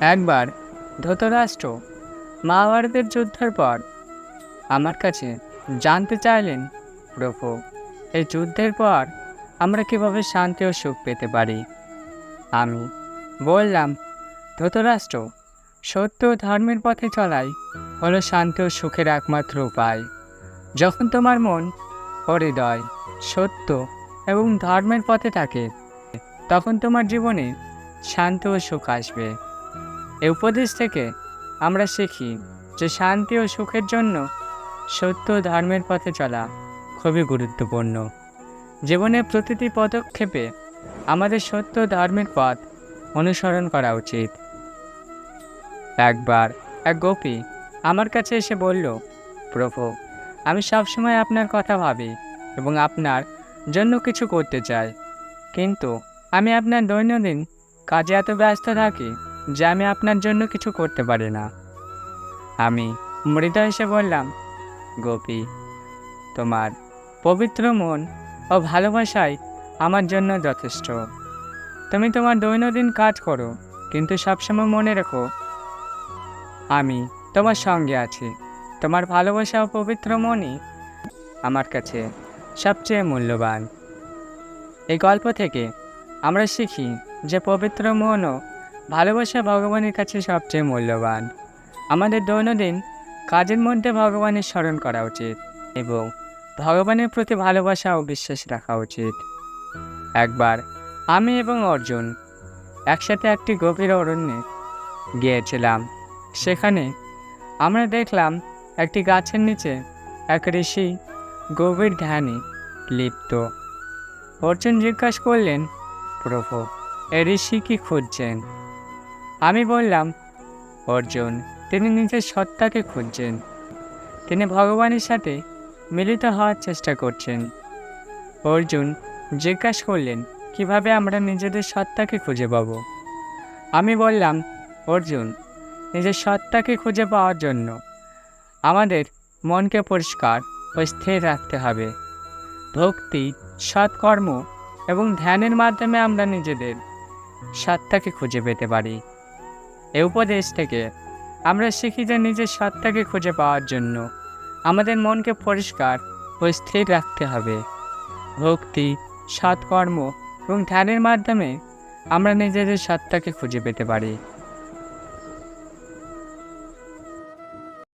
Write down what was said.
একবার ধৃতরাষ্ট্র মহাভারতের যুদ্ধের পর আমার কাছে জানতে চাইলেন, প্রভু, এই যুদ্ধের পর আমরা কীভাবে শান্তি ও সুখ পেতে পারি? আমি বললাম, ধৃতরাষ্ট্র, সত্য ও ধর্মের পথে চলাই হলো শান্তি ও সুখের একমাত্র উপায়। যখন তোমার মন হৃদয় সত্য এবং ধর্মের পথে থাকে, তখন তোমার জীবনে শান্তি ও সুখ আসবে। এই উপদেশ থেকে আমরা শিখি যে শান্তি ও সুখের জন্য সত্য ধর্মের পথে চলা খুবই গুরুত্বপূর্ণ। জীবনের প্রতিটি পদক্ষেপে আমাদের সত্য ধর্মের পথ অনুসরণ করা উচিত। একবার এক গোপী আমার কাছে এসে বলল, প্রভু, আমি সবসময় আপনার কথা ভাবি এবং আপনার জন্য কিছু করতে চাই। কিন্তু আমি আপনার দৈনন্দিন কাজে এত ব্যস্ত থাকি যে আমি আপনার জন্য কিছু করতে পারি না। আমি মৃত এসে বললাম, গোপী, তোমার পবিত্র মন ও ভালোবাসাই আমার জন্য যথেষ্ট। তুমি তোমার দৈনন্দিন কাজ করো, কিন্তু সবসময় মনে রেখো, আমি তোমার সঙ্গে আছি। তোমার ভালোবাসা ও পবিত্র মনই আমার কাছে সবচেয়ে মূল্যবান। এই গল্প থেকে আমরা শিখি যে পবিত্র মন ও ভালোবাসা ভগবানের কাছে সবচেয়ে মূল্যবান। আমাদের দৈনন্দিন কাজের মধ্যে ভগবানের স্মরণ করা উচিত এবং ভগবানের প্রতি ভালোবাসা ও বিশ্বাস রাখা উচিত। একবার আমি এবং অর্জুন একসাথে একটি গভীর অরণ্যে গিয়েছিলাম। সেখানে আমরা দেখলাম একটি গাছের নিচে এক ঋষি গভীর ধ্যানে লিপ্ত। অর্জুন জিজ্ঞাসা করলেন, প্রভু, এ ঋষি কি খুঁজছেন? আমি বললাম, অর্জুন, তিনি নিজের সত্তাকে খুঁজছেন। তিনি ভগবানের সাথে মিলিত হওয়ার চেষ্টা করছেন। অর্জুন, জিজ্ঞাসা করলেন, কীভাবে আমরা নিজেদের সত্তাকে খুঁজে পাব? আমি বললাম, অর্জুন, নিজের সত্তাকে খুঁজে পাওয়ার জন্য আমাদের মনকে পরিষ্কার ও স্থির রাখতে হবে। ভক্তি, সৎকর্ম এবং ধ্যানের মাধ্যমে আমরা নিজেদের সত্তাকে খুঁজে পেতে পারি। এ উপদেশ থেকে, আমরা শিখি যে নিজের সত্তাকে খুঁজে পাওয়ার জন্য আমাদের মনকে পরিষ্কার ও স্থির রাখতে হবে। ভক্তি, সৎকর্ম এবং ধ্যানের মাধ্যমে আমরা নিজেদের সত্তাকে খুঁজে পেতে পারি।